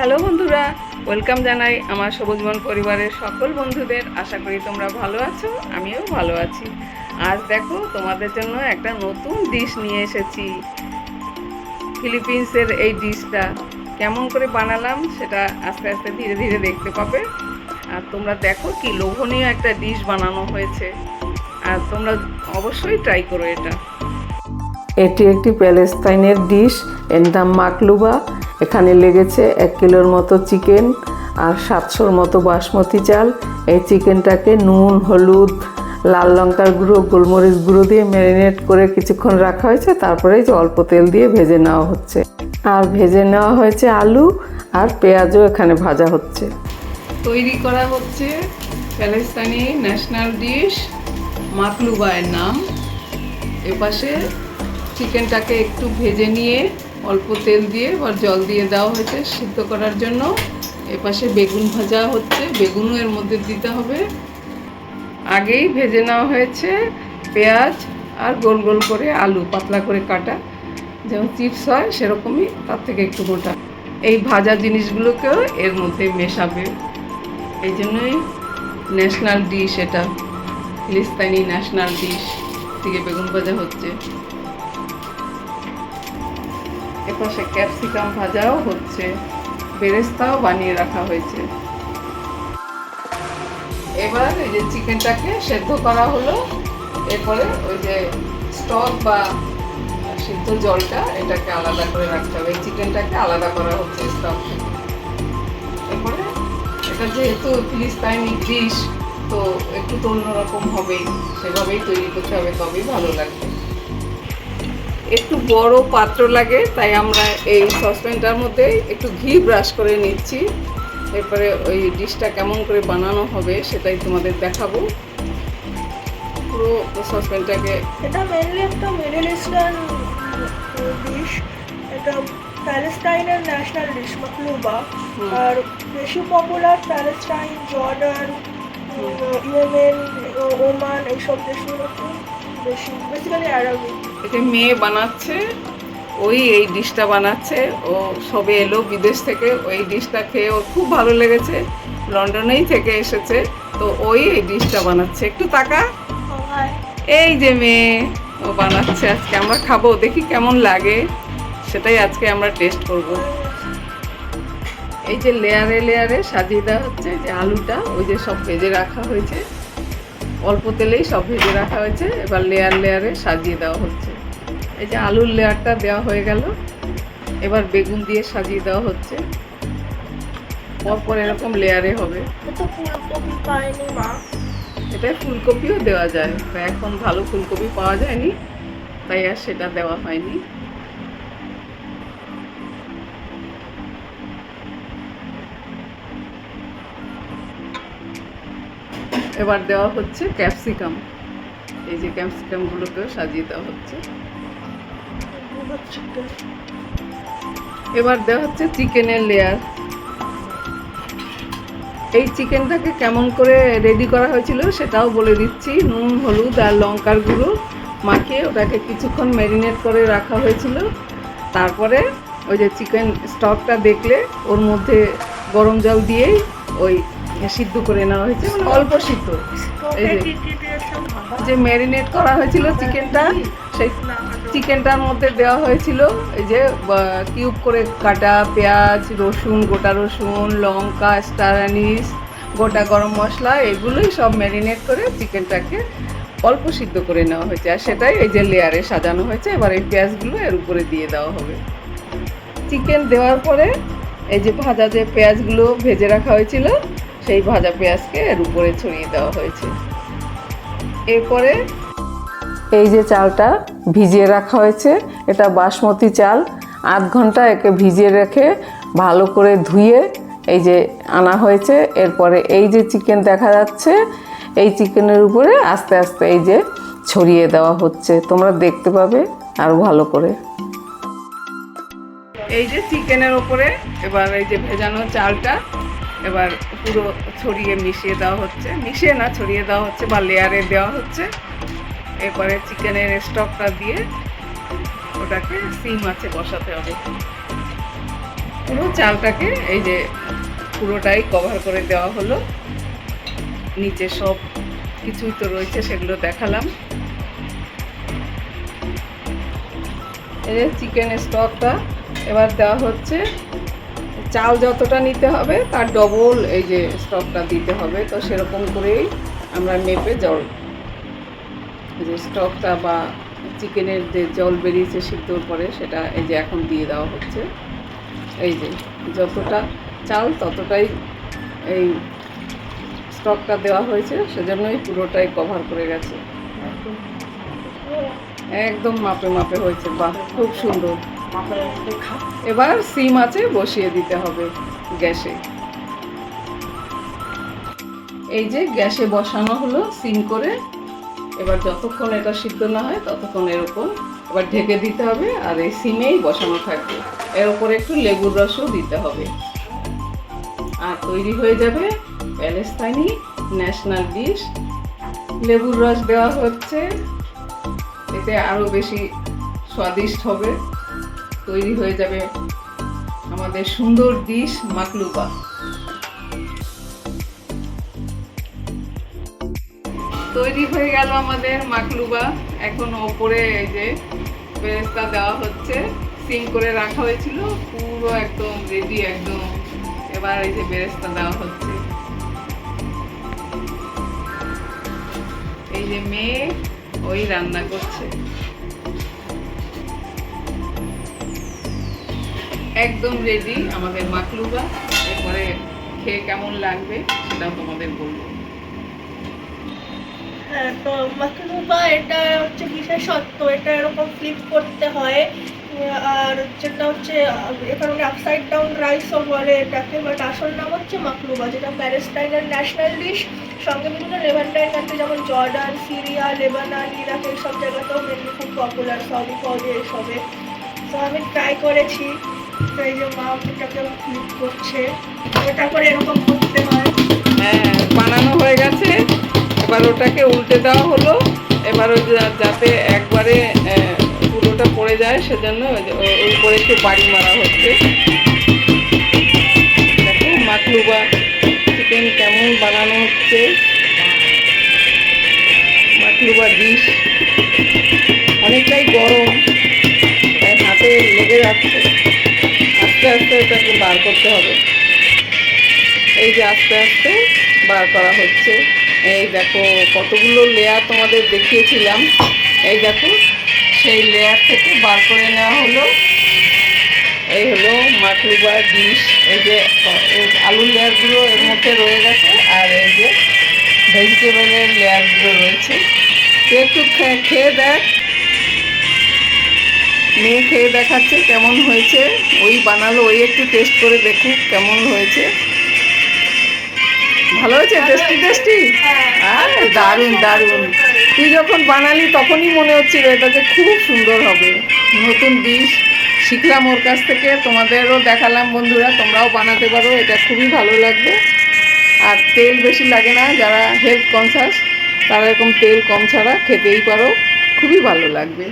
Hello বন্ধুরা, welcome জানাই আমার সবুজবন পরিবারের সকল বন্ধুদের। আশা করি তোমরা ভালো আছো, আমিও ভালো আছি। আজ দেখো, তোমাদের জন্য একটা নতুন ডিশ নিয়ে এসেছি। ফিলিপিন্সের এই ডিশটা কেমন করে বানালাম সেটা আস্তে আস্তে ধীরে ধীরে দেখতে পাবে। আর তোমরা দেখো কি লোভনীয় একটা ডিশ বানানো হয়েছে। আর তোমরা অবশ্যই ট্রাই করো এটা। এটি একটি প্যালেস্তাইনের ডিশ এর নাম মাকলুবা। এখানে লেগেছে এক কিলোর মতো চিকেন আর সাতশোর মতো বাসমতি চাল। এই চিকেনটাকে নুন, হলুদ, লাল লঙ্কার গুঁড়ো, গোলমরিচ গুঁড়ো দিয়ে ম্যারিনেট করে কিছুক্ষণ রাখা হয়েছে। তারপরে যে অল্প তেল দিয়ে ভেজে নেওয়া হচ্ছে। আর ভেজে নেওয়া হয়েছে আলু আর পেঁয়াজও এখানে ভাজা হচ্ছে। তৈরি করা হচ্ছে প্যালেস্তানি ন্যাশনাল ডিশ মাকলুবায়ের নাম। এপাশে চিকেনটাকে একটু ভেজে নিয়ে অল্প তেল দিয়ে বা জল দিয়ে দেওয়া হয়েছে সিদ্ধ করার জন্য। এপাশে বেগুন ভাজা হচ্ছে, বেগুনও এর মধ্যে দিতে হবে। আগেই ভেজে নেওয়া হয়েছে পেঁয়াজ আর গোল গোল করে আলু, পাতলা করে কাটা। যেমন চিপস হয়, সেরকমই তার থেকে একটু মোটা। এই ভাজা জিনিসগুলোকেও এর মধ্যে মেশাবে। এই জন্যই ন্যাশনাল ডিশ এটা, ফিলিস্তানি ন্যাশনাল ডিশ থেকে বেগুন ভাজা হচ্ছে। এপাশে ক্যাপসিকাম ভাজাও হচ্ছে, বেরেস্তাও বানিয়ে রাখা হয়েছে। এবার এই যে চিকেনটাকে সেদ্ধ করা হলো, এরপরে ওই যে স্টক বা সিদ্ধ জলটা এটাকে আলাদা করে রাখতে হবে চিকেনটাকে আলাদা করা হচ্ছে স্টক এরপরে এটা যেহেতু ফিলিস্তাইনি ডিশ, তো একটু তো অন্যরকম হবেই, সেভাবেই তৈরি করতে হবে, তবেই ভালো লাগবে। একটু বড় পাত্র লাগে তাই আমরা এই সসপ্যানটার মধ্যে একটু ঘি ব্রাশ করে নিচ্ছি। এরপরে ওই ডিশটা কেমন করে বানানো হবে সেটাই তোমাদের দেখাবো। পুরো সসপ্যানটাকে এটা মেনলি একটা মিডল ইস্টার্ন ডিশ এটা প্যালেস্টাইনের ন্যাশনাল ডিশ মাকলুবা আর বেশি popular Palestine Jordan Yemen Oman এইসব দেশগুলোতে বেশি বেসিক্যালি অ্যারাবিক এটা মেয়ে বানাচ্ছে, ওই এই ডিশটা বানাচ্ছে, ও সবে এলো বিদেশ থেকে, ওই ডিশটা খেয়ে ওর খুব ভালো লেগেছে, লন্ডনেই থেকে এসেছে, তো ওই এই ডিশটা বানাচ্ছে। একটু তাকা। এই যে মেয়ে, ও বানাচ্ছে আজকে, আমরা খাব, দেখি কেমন লাগে, সেটাই আজকে আমরা টেস্ট করব। এই যে লেয়ারে লেয়ারে সাজিয়ে দেওয়া হচ্ছে যে আলুটা, ওই যে সব ভেজে রাখা হয়েছে। অল্প তেলেই সব ভেজে রাখা হয়েছে। এবার লেয়ার লেয়ারে সাজিয়ে দেওয়া হচ্ছে। এই যে আলুর লেয়ারটা দেওয়া হয়ে গেল। এবার বেগুন দিয়ে সাজিয়ে দেওয়া হচ্ছে। পরপর এরকম লেয়ারে হবে। এটা ফুলকপিও দেওয়া যায়। এখন ভালো ফুলকপি পাওয়া যায়নি। তাই আর সেটা দেওয়া হয়নি। এবার দেওয়া হচ্ছে ক্যাপসিকাম। এই যে ক্যাপসিকামগুলোকেও সাজিয়ে দেওয়া হচ্ছে। এবার দেওয়া হচ্ছে চিকেনের লেয়ার এই চিকেনটাকে কেমন করে রেডি করা হয়েছিল সেটাও বলে দিচ্ছি। নুন, হলুদ আর লঙ্কার গুঁড়ো মাখিয়ে ওটাকে কিছুক্ষণ ম্যারিনেট করে রাখা হয়েছিল। তারপরে ওই যে চিকেন স্টকটা দেখলে ওর মধ্যে গরম জল দিয়েই ওই সিদ্ধ করে নেওয়া হয়েছে মানে অল্প সিদ্ধ। যে ম্যারিনেট করা হয়েছিল চিকেনটা, সেই চিকেনটার মধ্যে দেওয়া হয়েছিল এই যে কিউব করে কাটা পেঁয়াজ, রসুন, গোটা রসুন, লঙ্কা স্টার অ্যানিস গোটা গরম মশলা, এগুলোই সব ম্যারিনেট করে চিকেনটাকে অল্প সিদ্ধ করে নেওয়া হয়েছে। আর সেটাই এই যে লেয়ারে সাজানো হয়েছে, এবার এই পেঁয়াজগুলো এর উপরে দিয়ে দেওয়া হবে। চিকেন দেওয়ার পরে এই যে ভাজা যে পেঁয়াজগুলো ভেজে রাখা হয়েছিল সেই ভাজা পেঁয়াজকে এর উপরে ছড়িয়ে দেওয়া হয়েছে। এরপরে এই যে চালটা ভিজিয়ে রাখা হয়েছে, এটা বাসমতি চাল, আধ ঘণ্টা একে ভিজিয়ে রেখে ভালো করে ধুয়ে এই যে আনা হয়েছে। এরপরে এই যে চিকেন দেখা যাচ্ছে, এই চিকেনের উপরে আস্তে আস্তে এই যে ছড়িয়ে দেওয়া হচ্ছে। তোমরা দেখতে পাবে আরও ভালো করে। এই যে চিকেনের ওপরে এবার এই যে ভেজানো চালটা এবার পুরো ছড়িয়ে মিশিয়ে দেওয়া হচ্ছে। মিশিয়ে না, ছড়িয়ে দেওয়া হচ্ছে বা লেয়ারে দেওয়া হচ্ছে। এরপরে চিকেনের স্টকটা দিয়ে ওটাকে সিম আছে বসাতে হবে। পুরো চালটাকে এই যে পুরোটাই কভার করে দেওয়া হলো। নিচে সব কিছুই তো রয়েছে, সেগুলো দেখালাম। এই যে চিকেন স্টকটা এবার দেওয়া হচ্ছে। চাল যতটা নিতে হবে, তার ডবল এই যে স্টকটা দিতে হবে। তো সেরকম করেই আমরা মেপে জল। যে স্টকটা বা চিকেনের যে জল বেরিয়েছে সিদ্ধর পরে, সেটা এই যে এখন দিয়ে দেওয়া হচ্ছে। এই যে যতটা চাল, ততটাই এই স্টকটা দেওয়া হয়েছে। সেজন্যই পুরোটাই কভার করে গেছে। একদম মাপে মাপে হয়েছে। বাহ, খুব সুন্দর। এবার সিম আছে, বসিয়ে দিতে হবে গ্যাসে। এই যে গ্যাসে বসানো হলো সিম করে, এবার যতক্ষণ এটা সিদ্ধ না হয় ততক্ষণ এরকম এবার ঢেকে দিতে হবে, আর এই সিমেই বসানো থাকবে। এর উপরে একটু লেবুর রসও দিতে হবে। আর তৈরি হয়ে যাবে প্যালেস্তাইনি ন্যাশনাল ডিশ। লেবুর রস দেওয়া হচ্ছে, এতে আরও বেশি স্বাদিষ্ট হবে। তৈরি হয়ে যাবে আমাদের সুন্দর ডিশ মাকলুবা। তৈরি হয়ে গেল আমাদের মাকলুবা। এখন ওপরে এই যে বেরেস্তা দেওয়া হচ্ছে, সিম করে রাখা হয়েছিল, পুরো একদম রেডি একদম এবার এই যে বেরেস্তা দেওয়া হচ্ছে। এই যে মেয়ে ওই রান্না করছে। একদম রেডি আমাদের মাকলুবা এরপরে খেয়ে কেমন লাগবে সেটাও তোমাদের বলব। হ্যাঁ তো মাকলুবা এটা হচ্ছে বিশেষত্ব এটা এরকম ফ্লিপ করতে হয়। আর যেটা হচ্ছে এখানে আপসাইড ডাউন রাইসও বলে এটাকে বাট আসল নাম হচ্ছে মাকলুবা যেটা প্যালেস্টাইনের ন্যাশনাল ডিশ সঙ্গে বিভিন্ন লেভান্টাইন কান্ট্রি যেমন জর্ডান, সিরিয়া, লেবানন, ইরাক, এইসব জায়গাতেও মেনলি খুব পপুলার সৌদি ফৌদি এইসবে। তো আমি ট্রাই করেছি। করে হয়। বানানো হয়ে গেছে। এবার ওটাকে উল্টে দেওয়া হলো। এবার যাতে একবারে পুরোটা পড়ে যায়, সেজন্য ওই উপরে একটু বাড়ি মারা হচ্ছে। দেখো চিকেন কেমন বানানো হচ্ছে। মাকলুবা ডিশ অনেকটাই গরম। হাতে লেগে যাচ্ছে। আস্তে এটাকে বার করতে হবে। এই যে আস্তে আস্তে বার করা হচ্ছে। এই দেখো, কতগুলো লেয়ার তোমাদের দেখিয়েছিলাম। এই দেখো, সেই লেয়ার থেকে বার করে নেওয়া হলো। এই হলো মাকলুবা ডিশ এই যে আলুর লেয়ারগুলো এর মধ্যে রয়ে গেছে আর এই যে ভেজিটেবলের লেয়ারগুলো রয়েছে। একটু খেয়ে দেখ। মেয়ে খেয়ে দেখাচ্ছে কেমন হয়েছে। ওই বানালো, ওই একটু টেস্ট করে দেখুক কেমন হয়েছে। ভালো হয়েছে? টেস্টি টেস্টি আর দারুণ দারুণ। তুই যখন বানালি তখনই মনে হচ্ছিল এটা যে খুব সুন্দর হবে। নতুন ডিশ শিখলাম ওর কাছ থেকে, তোমাদেরও দেখালাম বন্ধুরা, তোমরাও বানাতে পারো, এটা খুবই ভালো লাগবে। আর তেল বেশি লাগে না, যারা হেলথ কনসাস তারা এরকম তেল কম ছাড়া খেতেই পারো, খুবই ভালো লাগবে।